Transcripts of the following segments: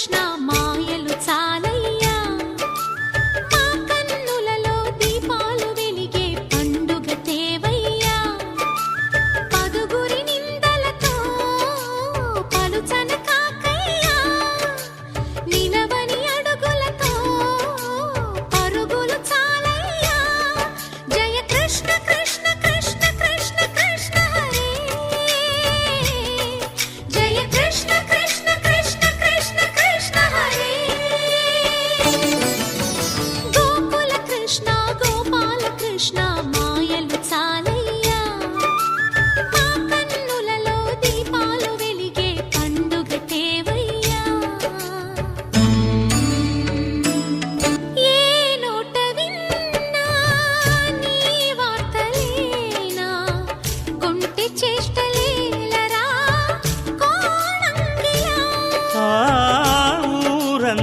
Krishna Ma.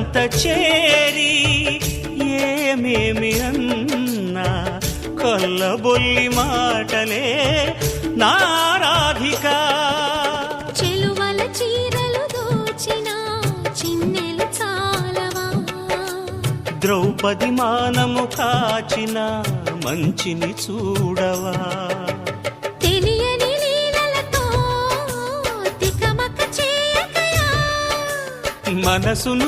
అంత చేరి ఏమేమి అన్నా కొల్లబొల్లి మాటలే నారాధిక. ద్రౌపది మానము కాచిన మంచిని చూడవా? తెలియని మనసును